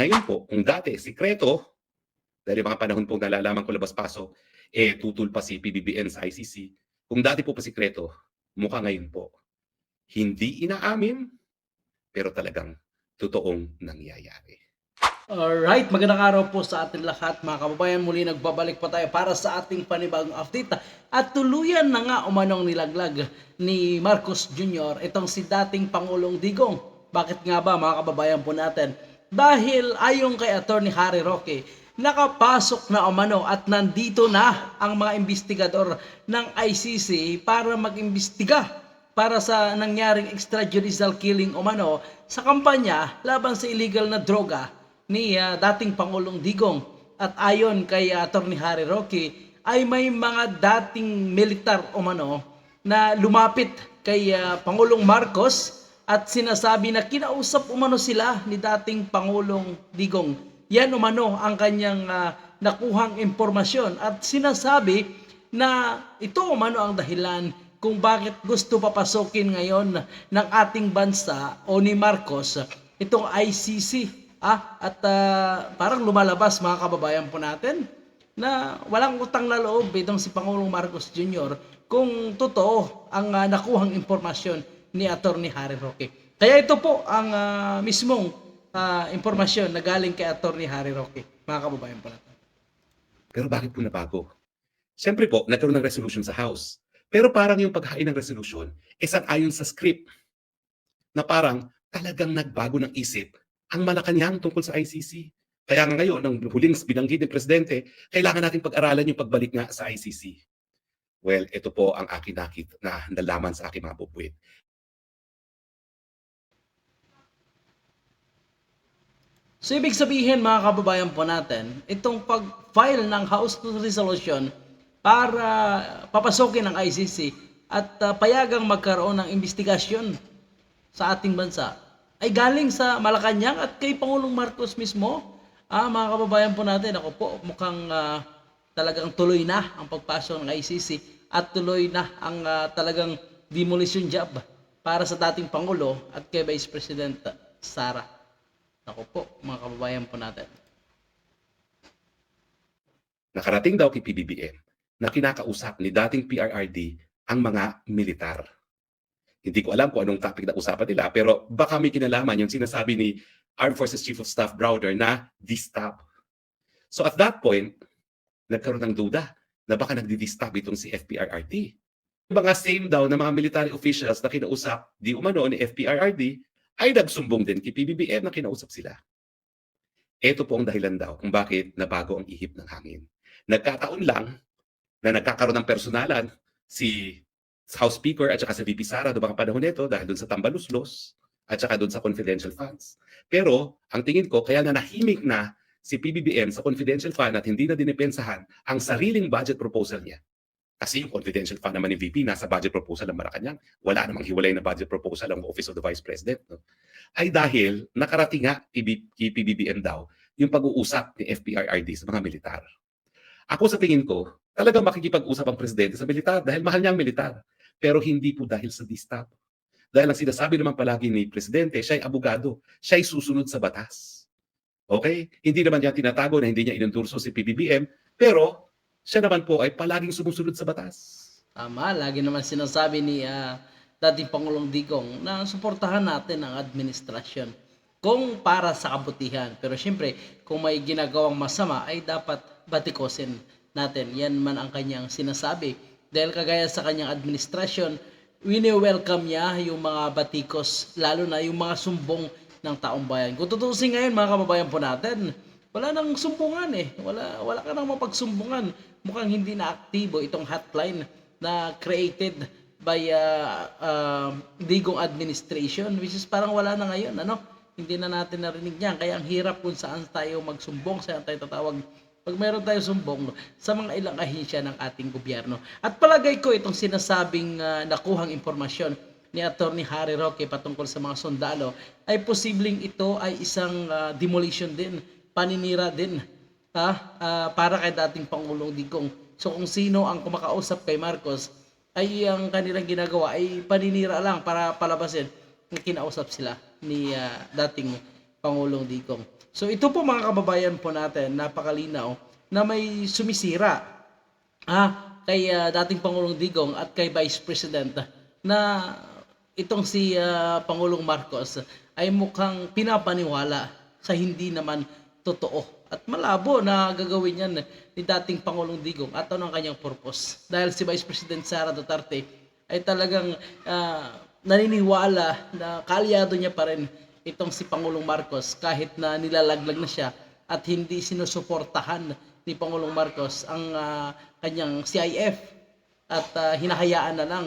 Ngayon po, kung dati, sikreto, dahil mga panahon po nalalaman ko labas-pasok, eh, tutol pa si PBBM sa ICC. Kung dati po pa sikreto, mukha ngayon po, hindi inaamin, pero talagang totoong nangyayari. Alright, magandang araw po sa ating lahat mga kababayan. Muli nagbabalik pa tayo para sa ating panibagong update. At tuluyan na nga umanong nilaglag ni Marcos Jr. itong si dating Pangulong Digong. Bakit nga ba mga kababayan po natin? Dahil ayon kay Attorney Harry Roque, nakapasok na umano at nandito na ang mga investigador ng ICC para mag-imbestiga para sa nangyaring extrajudicial killing umano sa kampanya laban sa illegal na droga ni ah, dating Pangulong Digong. At ayon kay uh, Attorney Harry Roque, ay may mga dating militar umano na lumapit kay ah, Pangulong Marcos at sinasabi na kinausap umano sila ni dating Pangulong Digong. Yan umano ang kanyang ah, nakuhang impormasyon at sinasabi na ito umano ang dahilan kung bakit gusto papasokin ngayon ng ating bansa o ni Marcos itong ICC. Ah, at ah, parang lumalabas mga kababayan po natin na walang utang na loob itong si Pangulong Marcos Jr. kung totoo ang ah, nakuhang impormasyon ni Attorney Harry Roque. Kaya ito po ang ah, mismong ah, impormasyon na galing kay Attorney Harry Roque, mga kababayan natin. Pero bakit po nabago? Siyempre po, nagkaroon ng resolution sa House. Pero parang yung paghain ng resolution, isang ayon sa script na parang talagang nagbago ng isip ang Malacanang tungkol sa ICC. Kaya nga ngayon, nang huling binanggit ng Presidente, kailangan natin pag-aralan yung pagbalik nga sa ICC. Well, ito po ang akin nakit na nalaman sa aking mga bubuit. So ibig sabihin mga kababayan po natin, itong pag-file ng House Resolution para papasokin ng ICC at uh, payagang magkaroon ng investigasyon sa ating bansa ay galing sa Malacanang at kay Pangulong Marcos mismo. Ah, mga kababayan po natin, ako po mukhang ah, talagang tuloy na ang pagpasok ng ICC at tuloy na ang ah, talagang demolition job para sa dating Pangulo at kay Vice President Sara. Ako po, mga kababayan po natin. Nakarating daw kay PBBM na kinakausap ni dating PRRD ang mga militar. Hindi ko alam kung anong topic na usapan nila, pero baka may kinalaman yung sinasabi ni Armed Forces Chief of Staff Browder na distab. So at that point, nagkaroon ng duda na baka nagdi-distab itong si. Yung mga same daw na mga military officials na kinausap di umano ni FPRRD ay nagsumbong din kay PBBM na kinausap sila. Ito po ang dahilan daw kung bakit nabago ang ihip ng hangin. Nagkataon lang na nagkakaroon ng personalan si House Speaker at saka si VP Sara doon mga panahon nito dahil doon sa tambaluslos at saka doon sa confidential funds. Pero ang tingin ko kaya na nahimik na si PBBM sa confidential fund at hindi na dinipensahan ang sariling budget proposal niya. Kasi yung confidential fund naman ni VP nasa budget proposal ng Malacanang. Wala namang hiwalay na budget proposal ang Office of the Vice President. No? Ay dahil nakarating nga kay PBBM daw yung pag-uusap ni FPRRD sa mga militar. Ako sa tingin ko, talagang makikipag-usap ang presidente sa militar dahil mahal niya ang militar. Pero hindi po dahil sa distab. Dahil ang sinasabi naman palagi ni presidente, siya ay abogado, siya ay susunod sa batas. Okay? Hindi naman niya tinatago na hindi niya inendurso si PBBM, pero siya naman po ay palaging sumusunod sa batas. Tama, lagi naman sinasabi ni ah, dating Pangulong Digong na suportahan natin ang administrasyon kung para sa kabutihan. Pero siyempre, kung may ginagawang masama ay dapat batikosin natin. Yan man ang kanyang sinasabi. Dahil kagaya sa kanyang administrasyon, wini-welcome niya yung mga batikos, lalo na yung mga sumbong ng taong bayan. Kung tutusin ngayon mga kababayan po natin, wala nang sumbungan eh. Wala, wala ka nang mapagsumbungan. Mukhang hindi na aktibo itong hotline na created by uh, uh, Digong administration which is parang wala na ngayon ano hindi na natin narinig yan kaya ang hirap kung saan tayo magsumbong saan tayo tatawag pag meron tayo sumbong sa mga ilang ahensya ng ating gobyerno. At palagay ko itong sinasabing uh, nakuhang impormasyon ni Attorney Harry Roque patungkol sa mga sundalo ay posibleng ito ay isang uh, demolition din, paninira din ha? Ah, para kay dating Pangulong Digong. So kung sino ang kumakausap kay Marcos ay ang kanilang ginagawa ay paninira lang para palabasin na kinausap sila ni ah, dating Pangulong Digong. So ito po mga kababayan po natin, napakalinaw na may sumisira ah, kay ah, dating Pangulong Digong at kay Vice President na itong si ah, Pangulong Marcos ay mukhang pinapaniwala sa hindi naman totoo. At malabo na gagawin yan ni dating Pangulong Digong at ano ang kanyang purpose. Dahil si Vice President Sara Duterte ay talagang ah, naniniwala na kaalyado niya pa rin itong si Pangulong Marcos kahit na nilalaglag na siya at hindi sinusuportahan ni Pangulong Marcos ang ah, kanyang CIF at ah, hinahayaan na lang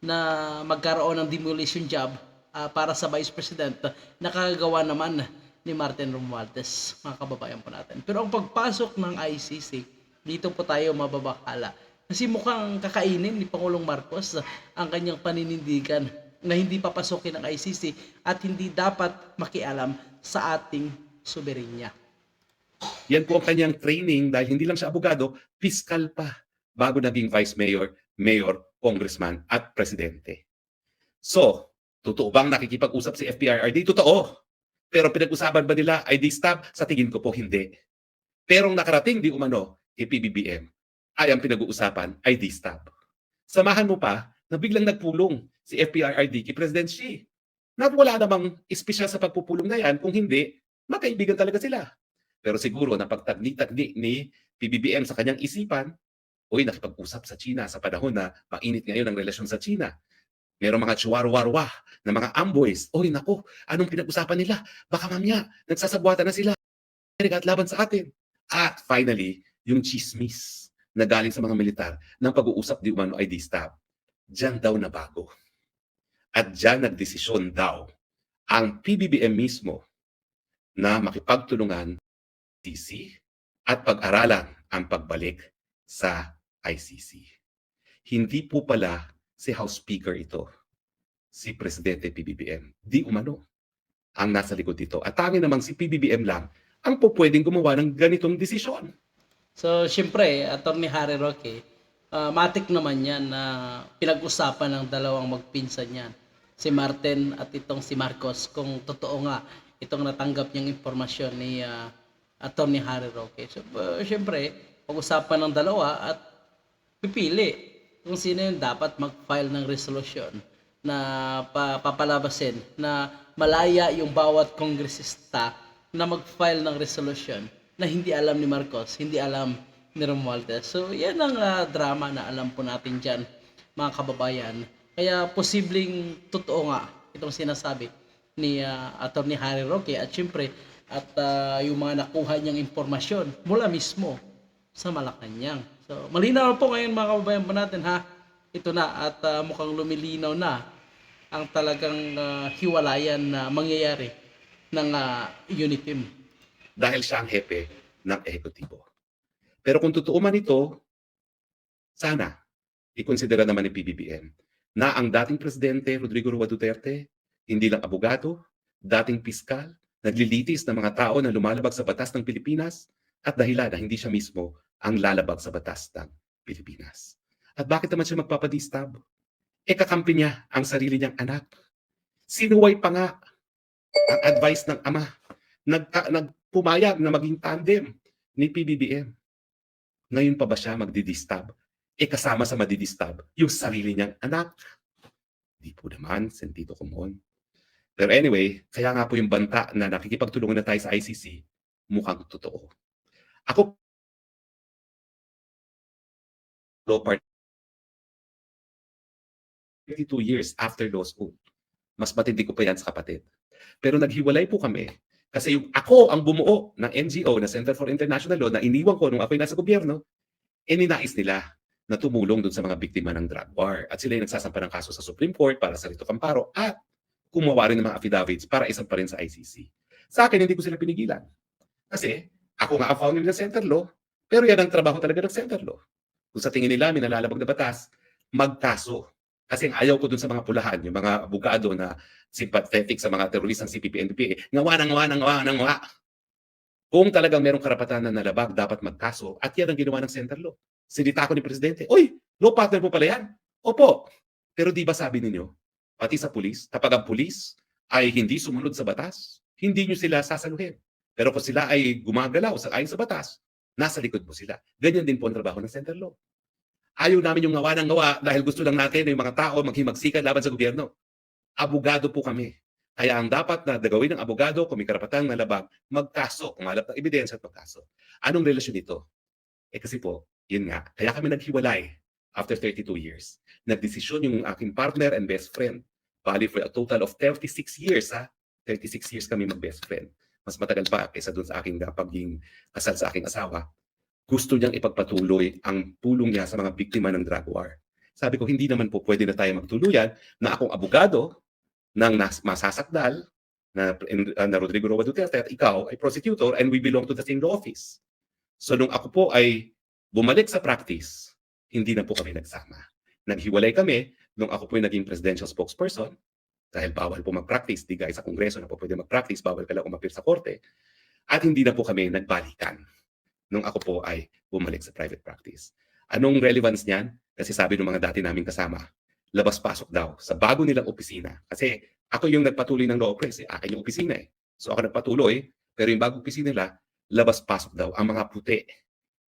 na magkaroon ng demolition job ah, para sa Vice President na kagagawa naman ni Martin Romualdez, mga kababayan po natin. Pero ang pagpasok ng ICC, dito po tayo mababakala. Kasi mukhang kakainin ni Pangulong Marcos ang kanyang paninindigan na hindi papasukin ng ICC at hindi dapat makialam sa ating soberenya. Yan po ang kanyang training dahil hindi lang siya abogado, piskal pa bago naging vice mayor, mayor, congressman at presidente. So, totoo bang nakikipag-usap si FPRRD? Totoo. Pero pinag-usapan ba nila ID stop? Sa tingin ko po hindi. Pero nakarating di umano kay PBBM ay ang pinag-uusapan ID stop. Samahan mo pa na biglang nagpulong si FPRRD kay President Xi. Na wala namang espesyal sa pagpupulong na yan, kung hindi, magkaibigan talaga sila. Pero siguro napagtagni-tagni ni PBBM sa kanyang isipan, uy, nakipag-usap sa China sa panahon na mainit ngayon ang relasyon sa China. Merong mga chuwarwarwa na mga amboys. Uy, nako, anong pinag-usapan nila? Baka mamaya, nagsasabwatan na sila. At laban sa atin. At finally, yung chismis na galing sa mga militar ng pag-uusap di umano ay di-stop. Diyan daw na bago. At diyan nagdesisyon daw ang PBBM mismo na makipagtulungan ICC at pag-aralan ang pagbalik sa ICC. Hindi po pala si House Speaker ito, si Presidente PBBM. Di umano ang nasa likod dito. At tangin namang si PBBM lang ang po pwedeng gumawa ng ganitong desisyon. So, syempre, Atty. Harry Roque, ah, matik naman yan na pinag-usapan ng dalawang magpinsan yan. Si Martin at itong si Marcos kung totoo nga itong natanggap niyang impormasyon ni uh, Atty. Harry Roque. So, uh, syempre, pag-usapan ng dalawa at pipili kung sino yung dapat mag-file ng resolution na pa- papalabasin na malaya yung bawat kongresista na mag-file ng resolution na hindi alam ni Marcos, hindi alam ni Romualdez. So, yan ang ah, drama na alam po natin dyan, mga kababayan. Kaya posibleng totoo nga itong sinasabi ni uh, Atty. Harry Roque at syempre at ah, yung mga nakuha niyang impormasyon mula mismo sa Malacanang. So, malinaw po ngayon mga kababayan po natin ha. Ito na at ah, mukhang lumilinaw na ang talagang ah, hiwalayan na mangyayari ng uh, Unitim. dahil siya ang hepe ng ehekutibo. Pero kung totoo man ito, sana ikonsidera naman ni PBBM na ang dating presidente Rodrigo Roa Duterte, hindi lang abogado, dating piskal, naglilitis ng mga tao na lumalabag sa batas ng Pilipinas at dahilan na hindi siya mismo ang lalabag sa batas ng Pilipinas. At bakit naman siya magpapadistab? E kakampi niya ang sarili niyang anak. Sinuway pa nga ang advice ng ama nagka, nagpumayag na maging tandem ni PBBM. Ngayon pa ba siya magdidistab? E kasama sa madidistab, yung sarili niyang anak. Di po naman, sentido común. Pero anyway, kaya nga po yung banta na nakikipagtulungan na tayo sa ICC, mukhang totoo. Ako, law part 32 years after law school. Mas matindi ko pa yan sa kapatid. Pero naghiwalay po kami kasi yung ako ang bumuo ng NGO na Center for International Law na iniwan ko nung ako'y nasa gobyerno, eh ninais nila na tumulong dun sa mga biktima ng drug war. At sila yung nagsasampa ng kaso sa Supreme Court para sa Rito Camparo at kumuha rin ng mga affidavits para isang pa rin sa ICC. Sa akin, hindi ko sila pinigilan. Kasi ako nga ang founder ng Center Law, pero yan ang trabaho talaga ng Center Law. Kung sa tingin nila, minalalabag na batas, magkaso. Kasi ayaw ko dun sa mga pulahan, yung mga abogado na sympathetic sa mga teroristang CPP, NPA, ngawa na ngawa ngawa ngawa. Kung talagang merong karapatan na nalabag, dapat magkaso. At yan ang ginawa ng Center Law. Sinita ko ni Presidente, Uy, law partner po pala yan. Opo. Pero di ba sabi ninyo, pati sa pulis, kapag ang pulis ay hindi sumunod sa batas, hindi nyo sila sasaluhin. Pero kung sila ay gumagalaw sa ayon sa batas, nasa likod mo sila. Ganyan din po ang trabaho ng center law. Ayaw namin yung ngawa ng ngawa dahil gusto lang natin na yung mga tao maghimagsikan laban sa gobyerno. Abogado po kami. Kaya ang dapat na gawin ng abogado kung may karapatang nalabag, magkaso, kumalap ng ebidensya at magkaso. Anong relasyon nito? Eh kasi po, yun nga, kaya kami naghiwalay after 32 years. Nagdesisyon yung aking partner and best friend. Bali for a total of 36 years, ha? 36 years kami mag-best friend. Mas matagal pa kaysa dun sa aking pagiging kasal sa aking asawa. Gusto niyang ipagpatuloy ang tulong niya sa mga biktima ng drug war. Sabi ko, hindi naman po pwede na tayo magtuluyan na akong abogado ng nas- masasakdal na, na Rodrigo Roa Duterte at ikaw ay prosecutor and we belong to the same law office. So nung ako po ay bumalik sa practice, hindi na po kami nagsama. Naghiwalay kami nung ako po ay naging presidential spokesperson dahil bawal po mag-practice, di guys sa kongreso na po pwede mag-practice, bawal ka lang umapir sa korte. At hindi na po kami nagbalikan nung ako po ay bumalik sa private practice. Anong relevance niyan? Kasi sabi ng mga dati naming kasama, labas-pasok daw sa bago nilang opisina. Kasi ako yung nagpatuloy ng law press, eh. akin yung opisina eh. So ako nagpatuloy, pero yung bagong opisina nila, labas-pasok daw ang mga puti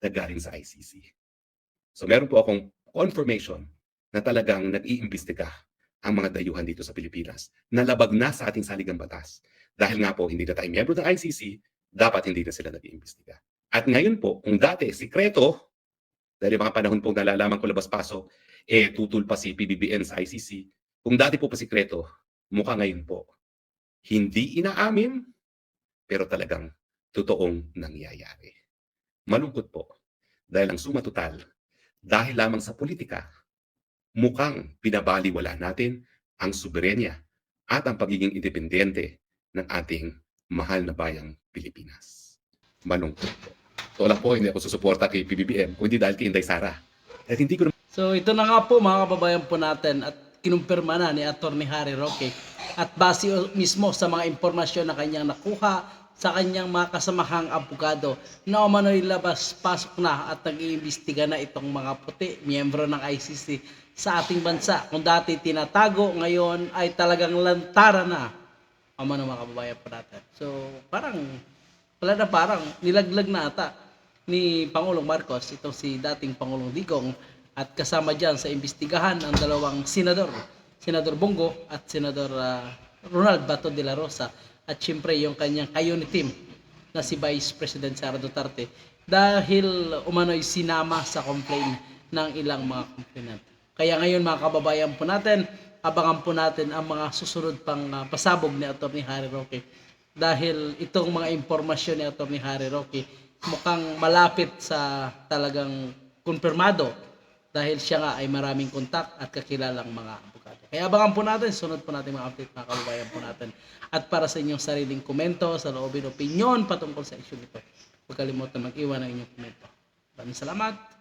na galing sa ICC. So meron po akong confirmation na talagang nag-iimbestiga ang mga dayuhan dito sa Pilipinas na labag na sa ating saligang batas. Dahil nga po, hindi na tayo miyembro ng ICC, dapat hindi na sila nag-iimbestiga. At ngayon po, kung dati, sikreto, dahil mga panahon po nalalaman ko labas-pasok, eh tutul pa si PBBM sa ICC. Kung dati po pa sikreto, mukha ngayon po, hindi inaamin, pero talagang totoong nangyayari. Malungkot po, dahil ang suma dahil lamang sa politika, mukhang pinabaliwala natin ang soberenya at ang pagiging independente ng ating mahal na bayang Pilipinas. Malungkot po. So lang po, hindi ako susuporta kay PBBM, kundi dahil kay Inday Sara. At hindi ko So ito na nga po mga kababayan po natin at kinumpirma na ni Attorney Harry Roque at base mismo sa mga impormasyon na kanyang nakuha sa kanyang mga kasamahang abogado na umano'y labas-pasok na at nag-iimbestiga na itong mga puti, miyembro ng ICC sa ating bansa. Kung dati tinatago, ngayon ay talagang lantara na ang mga kababayan po natin. So parang, wala na parang nilaglag na ata ni Pangulong Marcos, itong si dating Pangulong Digong, at kasama dyan sa imbestigahan ang dalawang senador, Senador Bongo at Senador ah, Ronald Bato de la Rosa, at siyempre yung kanyang kayo team na si Vice President Sara Duterte dahil umano'y sinama sa complaint ng ilang mga complainant. Kaya ngayon mga kababayan po natin, abangan po natin ang mga susunod pang ah, pasabog ni Atty. Harry Roque dahil itong mga impormasyon ni Atty. Harry Roque mukhang malapit sa talagang kumpirmado dahil siya nga ay maraming kontak at kakilalang mga abogado. Kaya abangan po natin, sunod po natin mga update mga kababayan po natin. At para sa inyong sariling komento, sa loobin opinion patungkol sa issue nito, huwag kalimutan mag-iwan ng inyong komento. Maraming salamat.